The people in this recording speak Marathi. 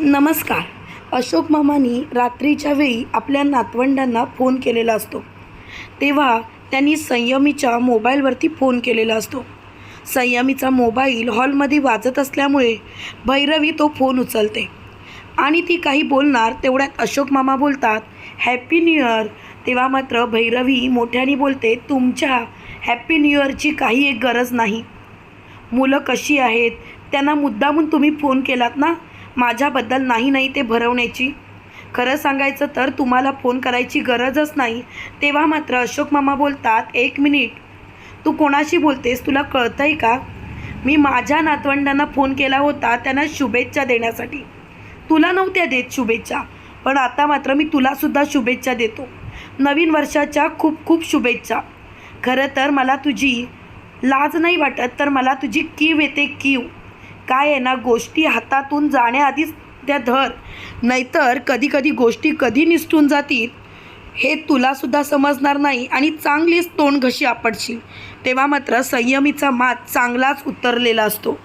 नमस्कार. अशोक मामानी रात्रीच्या वेळी आपल्या नातवंडांना फोन केलेला असतो. तेव्हा त्यांनी संयमीच्या मोबाईलवरती फोन केलेला असतो. संयमीचा मोबाईल हॉलमध्ये वाजत असल्यामुळे भैरवी तो फोन उचलते. आणि ती काही बोलणार तेवढ्यात अशोक मामा बोलतात हॅपी न्यू इयर तेव्हा मात्र भैरवी मोठ्याने बोलते तुमच्या हॅपी न्यू इयरची काही एक गरज नाही. मुलं कशी आहेत? त्यांना मुद्दामून तुम्ही फोन केलात ना? माझ्याबद्दल नाही नाही ते भरवण्याची. खरं सांगायचं तर तुम्हाला फोन करायची गरजच नाही. तेव्हा मात्र अशोक मामा बोलतात एक मिनिट. तू कोणाशी बोलतेस? तुला कळतं आहे का? मी माझ्या नातवंडांना फोन केला होता त्यांना शुभेच्छा देण्यासाठी. तुला नव्हत्या देत शुभेच्छा. पण आता मात्र मी तुलासुद्धा शुभेच्छा देतो. नवीन वर्षाच्या खूप खूप शुभेच्छा. खरं तर मला तुझी लाज नाही वाटत तर मला तुझी कीव येते कीव. काय आहे ना गोष्टी हातातून जाण्याआधीच त्या धर. नाहीतर कधी कधी गोष्टी कधी निसटून जातील हे तुलासुद्धा समजणार नाही आणि चांगलीच तोंड घशी आपटशील. तेव्हा मात्र संयमीचा मात चांगलाच उतरलेला असतो.